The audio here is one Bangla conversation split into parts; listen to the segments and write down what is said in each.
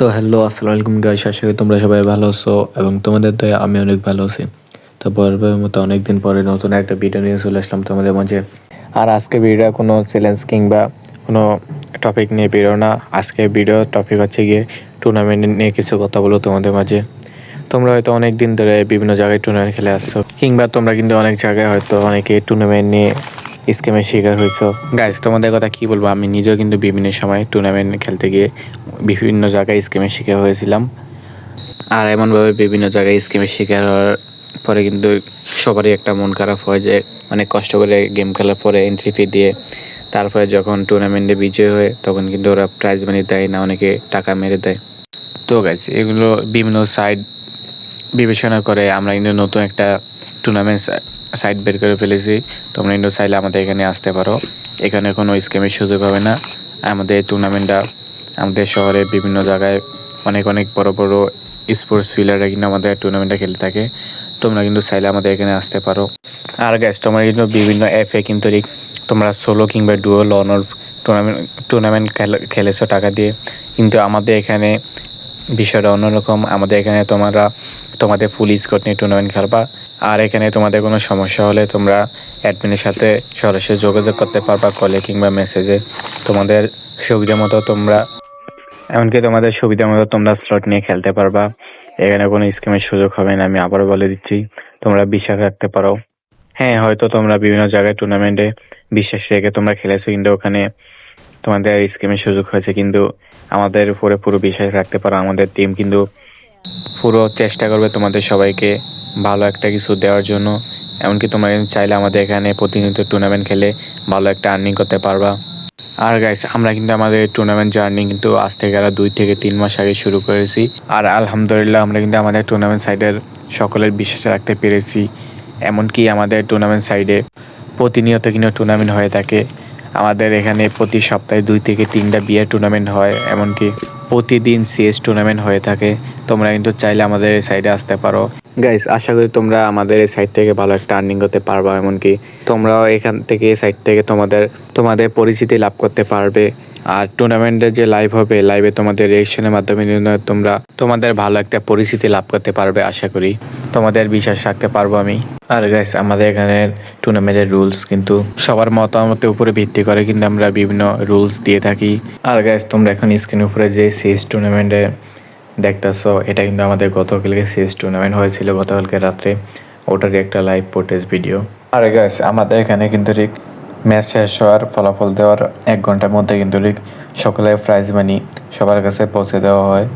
তো হ্যালো আসসালামু আলাইকুম গাইস আশা করি তোমরা সবাই ভালো আছো এবং তোমাদের দয়া, আমি অনেক ভালো আছি। তো পরের মতো অনেকদিন পরে নতুন একটা ভিডিও নিয়ে চলে আসলাম তোমাদের মাঝে। আর আজকে ভিডিও কোনো চ্যালেঞ্জ কিংবা কোনো টপিক নিয়ে বেরো না। আজকে ভিডিও টপিক হচ্ছে গিয়ে টুর্নামেন্ট নিয়ে কিছু কথা বলো তোমাদের মাঝে। তোমরা হয়তো অনেক দিন ধরে বিভিন্ন জায়গায় টুর্নামেন্ট খেলে আসছো, কিংবা তোমরা কিন্তু অনেক জায়গায় হয়তো অনেকে টুর্নামেন্ট নিয়ে স্ক্যামের শিকার হয়েছ? গাইজ তোমাদের কথা কি বলব? আমি নিজেও কিন্তু বিভিন্ন সময় টুর্নামেন্ট খেলতে গিয়ে বিভিন্ন জায়গায় স্ক্যামের শিকার হয়েছিলাম। আর এমনভাবে বিভিন্ন জায়গায় স্ক্যামের শিকার হওয়ার পরে কিন্তু সবারই একটা মন খারাপ হয় যে, অনেক কষ্ট করে গেম খেলার পরে এন্ট্রি ফি দিয়ে তারপরে যখন টুর্নামেন্টে বিজয় হয়, তখন কিন্তু ওরা প্রাইজ মানি দেয় না, অনেকে টাকা মেরে দেয়। তো গাইজ এগুলো বিভিন্ন সাইড বিবেচনা করে আমরা কিন্তু নতুন একটা টুর্নামেন্ট সাইট বের করে ফেলেছি। তোমরা কিন্তু চাইলে আমাদের এখানে আসতে পারো। এখানে কোনো স্ক্যামের সুযোগ হবে না। আমাদের টুর্নামেন্টটা আমাদের শহরে বিভিন্ন জায়গায় অনেক অনেক বড় বড় স্পোর্টস প্লেয়াররা কিন্তু আমাদের টুর্নামেন্টটা খেলে থাকে। তোমরা কিন্তু চাইলে আমাদের এখানে আসতে পারো। আর গ্যাস তোমরা কিন্তু বিভিন্ন অ্যাপে কিন্তু তোমরা সোলো কিংবা ডুয়ো লনর টুর্নামেন্ট টুর্নামেন্ট খেলেছো টাকা দিয়ে। কিন্তু আমাদের এখানে বিষয়টা অন্যরকম। আমাদের এখানে তোমরা তোমাদের ফুল স্কট নিয়ে টুর্নামেন্ট খেলবা। আর এখানে তোমাদের কোনো সমস্যা হলে তোমরা অ্যাডমিনের সাথে সরাসরি যোগাযোগ করতে পারবা কলে কিংবা মেসেজে তোমাদের সুবিধা মতো তোমরা, এমনকি তোমাদের সুবিধা মতো তোমরা স্লট নিয়ে খেলতে পারবা। এখানে কোনো স্কিমের সুযোগ হবে না, আমি আবারও বলে দিচ্ছি, তোমরা বিশ্বাস রাখতে পারো। হ্যাঁ হয়তো তোমরা বিভিন্ন জায়গায় টুর্নামেন্টে বিশ্বাস রেখে তোমরা খেলেছো, কিন্তু ওখানে তোমাদের স্কিমের সুযোগ হয়েছে, কিন্তু আমাদের উপরে পুরো বিশ্বাস রাখতে পারো, আমাদের টিম কিন্তু পুরো চেষ্টা করবে তোমাদের সবাইকে ভালো একটা কিছু দেওয়ার জন্য। এমনকি তোমরা চাইলে আমাদের এখানে প্রতিনিয়ত টুর্নামেন্ট খেলে ভালো একটা আর্নিং করতে পারবা। আর গাইস আমরা কিন্তু আমাদের টুর্নামেন্ট জার্নি কিন্তু আজ থেকে আর দুই থেকে তিন মাস আগে শুরু করেছি। আর আলহামদুলিল্লাহ আমরা কিন্তু আমাদের টুর্নামেন্ট সাইডের সকলের বিশ্বাস রাখতে পেরেছি। এমনকি আমাদের টুর্নামেন্ট সাইডে প্রতিনিয়ত কিন্তু টুর্নামেন্ট হয়ে থাকে। আমাদের এখানে প্রতি সপ্তাহে দুই থেকে তিনটা বিয়ের টুর্নামেন্ট হয়, এমনকি প্রতিদিন সিএস টুর্নামেন্ট হয়ে থাকে। তোমরা কিন্তু চাইলে আমাদের এই সাইডে আসতে পারো। গাইস আশা করি তোমরা আমাদের এই সাইড থেকে ভালো একটা আর্নিং করতে পারবা, এমনকি তোমরাও এখান থেকে সাইড থেকে তোমাদের তোমাদের পরিচিতি লাভ করতে পারবে। আর টুর্নামেন্টে যে লাইভ হবে লাইভে তোমাদের রিয়েকশনের মাধ্যমে তোমরা, তোমাদের ভালো একটা পরিস্থিতি লাভ করতে পারবে, আশা করি। তোমাদের বিশ্বাস রাখতে পারব আমি। আর গাইস আমাদের এখানে টুর্নামেন্টের রুলস কিন্তু সবার মতামতের উপরে ভিত্তি করে কিন্তু আমরা বিভিন্ন রুলস দিয়ে থাকি। আর গাইস তোমরা এখন স্ক্রিনের উপরে যে সিএস টুর্নামেন্টে দেখতেছো, এটা কিন্তু আমাদের গতকালকে সিএস টুর্নামেন্ট হয়েছিল গতকালকে রাত্রে। ওটারই একটা লাইভ ফুটেজ ভিডিও আর গাইস আমাদের এখানে কিন্তু ঠিক ম্যাচ শেষ হওয়ার ফলাফল দেওয়ার এক ঘণ্টার মধ্যে কিন্তু সকলে প্রাইজ মানি সবার কাছে পৌঁছে দেওয়া হয়।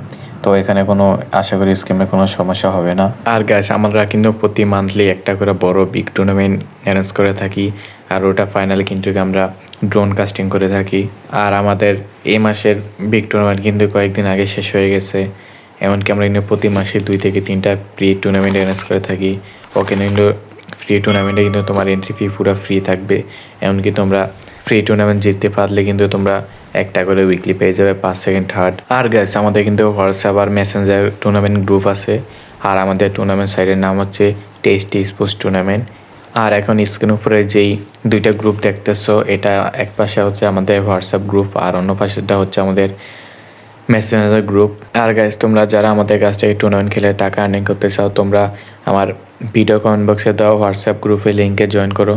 তো এখানে কোনো, আশা করি স্কিমে কোনো সমস্যা হবে না। আর গ্যাস আমরা কিন্তু প্রতি মান্থলি একটা করে বড় বিগ টুর্নামেন্ট অ্যারেঞ্জ করে থাকি। আর ওটা ফাইনালি কিন্তু আমরা ড্রোন কাস্টিং করে থাকি। আর আমাদের এই মাসের বিগ টুর্নামেন্ট কিন্তু কয়েকদিন আগে শেষ হয়ে গেছে। এমনকি আমরা কিন্তু প্রতি মাসে দুই থেকে তিনটা প্রি টুর্নামেন্ট অ্যারেঞ্জ করে থাকি। ওকে কিন্তু ফ্রি টুর্নামেন্টে কিন্তু তোমার এন্ট্রি ফি পুরো ফ্রি থাকবে। এমনকি তোমরা ফ্রি টুর্নামেন্ট জিততে পারলে কিন্তু তোমরা একটা করে উইকলি পেয়ে যাবে, পাঁচ সেকেন্ড থার্ড আর গ্যাস আমাদের কিন্তু হোয়াটসঅ্যাপ আর মেসেঞ্জার টুর্নামেন্ট গ্রুপ আছে। আর আমাদের টুর্নামেন্ট সাইডের নাম হচ্ছে টেস্টি স্পোর্টস টুর্নামেন্ট আর এখন স্ক্রিন উপরে যেই দুইটা গ্রুপ দেখতেছো, এটা এক পাশে হচ্ছে আমাদের হোয়াটসঅ্যাপ গ্রুপ আর অন্য পাশেটা হচ্ছে আমাদের মেসেঞ্জার গ্রুপ আর গাইজ তোমরা যারা আমাদের কাছ থেকে টুর্নামেন্ট খেলে টাকা আর্নিং করতে চাও, তোমরা আমার ভিডিও কমেন্ট বক্সে দেওয়া হোয়াটসঅ্যাপ গ্রুপে লিঙ্কে জয়েন করো।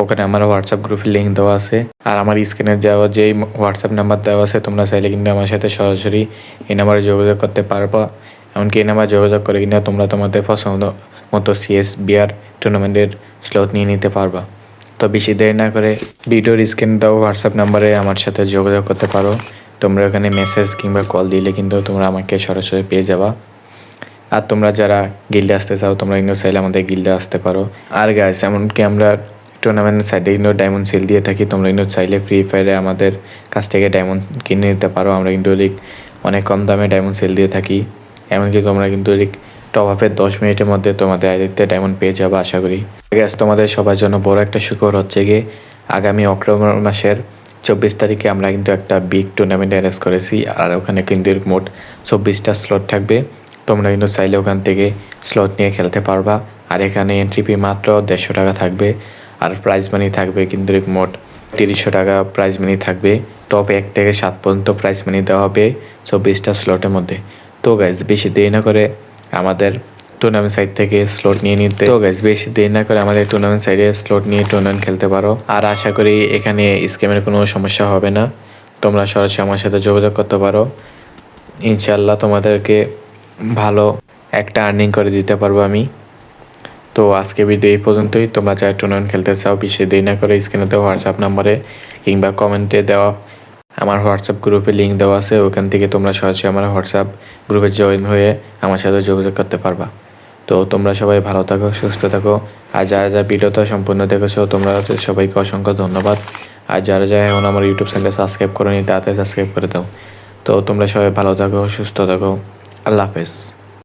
ওখানে আমার হোয়াটসঅ্যাপ গ্রুপের লিঙ্ক দেওয়া আছে। আর আমার স্ক্রিনে দেওয়া, যেই হোয়াটসঅ্যাপ নাম্বার দেওয়া আছে, তোমরা চাইলে কিন্তু আমার সাথে সরাসরি এই নাম্বারে যোগাযোগ করতে পারব। এমনকি এই নাম্বার যোগাযোগ করে কিনা তোমরা তোমাদের পছন্দ মতো সিএস বিআর টুর্নামেন্টের স্লট নিয়ে নিতে পারবা। তো বেশি দেরি না করে ভিডিওর স্ক্রিন দাও হোয়াটসঅ্যাপ নাম্বারে আমার সাথে যোগাযোগ করতে পারো। তোমরা ওখানে মেসেজ কিংবা কল দিলে কিন্তু তোমরা আমাকে সরাসরি পেয়ে যাবা। আর তোমরা যারা গিল্ডে আসতে চাও, তোমরা কিন্তু চাইলে আমাদের গিল্ডে আসতে পারো। আর গাইস এমনকি আমরা টুর্নামেন্টের সাইডে কিন্তু ডায়মন্ড সেল দিয়ে থাকি, তোমরা কিন্তু চাইলে ফ্রি ফায়ারে আমাদের কাছ থেকে ডায়মন্ড কিনে নিতে পারো। আমরা কিন্তু লিক অনেক কম দামে ডায়মন্ড সেল দিয়ে থাকি। এমনকি তোমরা কিন্তু লিক টপ আপের দশ মিনিটের মধ্যে তোমাদের আইডিতে ডায়মন্ড পেয়ে যাব, আশা করি। গ্যাস তোমাদের সবার জন্য বড় একটা সুখবর হচ্ছে গিয়ে, আগামী অক্টোবর মাসের চব্বিশ তারিখে আমরা কিন্তু একটা বিগ টুর্নামেন্ট অ্যারেঞ্জ করেছি, আর ওখানে কিন্তু মোট চব্বিশটা স্লট থাকবে। তোমরা কিন্তু চাইলে ওখান থেকে স্লট নিয়ে খেলতে পারবা। আর এখানে এন্ট্রি ফি মাত্র দেড়শো টাকা থাকবে। আর প্রাইজ মানি থাকবে কিন্তু মোট তিরিশশো টাকা প্রাইজ মানি থাকবে। টপ এক থেকে সাত পর্যন্ত প্রাইজ মানি দেওয়া হবে চব্বিশটা স্লটের মধ্যে। তো গাইজ বেশি দেরি না করে আমাদের টুর্নামেন্ট সাইড থেকে স্লট নিয়ে নিতে। তো গাইজ বেশি দেরি না করে আমাদের টুর্নামেন্ট সাইডে স্লট নিয়ে টুর্নামেন্ট খেলতে পারো। আর আশা করি এখানে স্কেমের কোনো সমস্যা হবে না। তোমরা সরাসরি আমার সাথে যোগাযোগ করতে পারো। ইনশাল্লাহ তোমাদেরকে ভালো একটা আর্নিং করে দিতে পারব আমি। তো আজকে ভিডিও এই পর্যন্তই। তোমরা যারা টুর্নামেন্ট খেলতে চাও, বেশি দেরি না করে স্ক্রিনে দেওয়া হোয়াটসঅ্যাপ নাম্বারে কিংবা কমেন্টে দেওয়া আমার হোয়াটসঅ্যাপ গ্রুপে লিঙ্ক দেওয়া আছে। ওখান থেকে তোমরা সরাসরি আমার হোয়াটসঅ্যাপ গ্রুপে জয়েন হয়ে আমার সাথে যোগাযোগ করতে পারবা। তো তোমরা সবাই ভালো থাকো, সুস্থ থাকো। আর যারা যা ভিডিওটা সম্পূর্ণ দেখেছ, তোমরা সবাইকে অসংখ্য ধন্যবাদ। আর যারা যা এখন আমার ইউটিউব চ্যানেল সাবস্ক্রাইব করো নি তাড়াতাড়ি সাবস্ক্রাইব করে দাও। তো তোমরা সবাই ভালো থাকো, সুস্থ থাকো। আল্লাহ হাফেজ।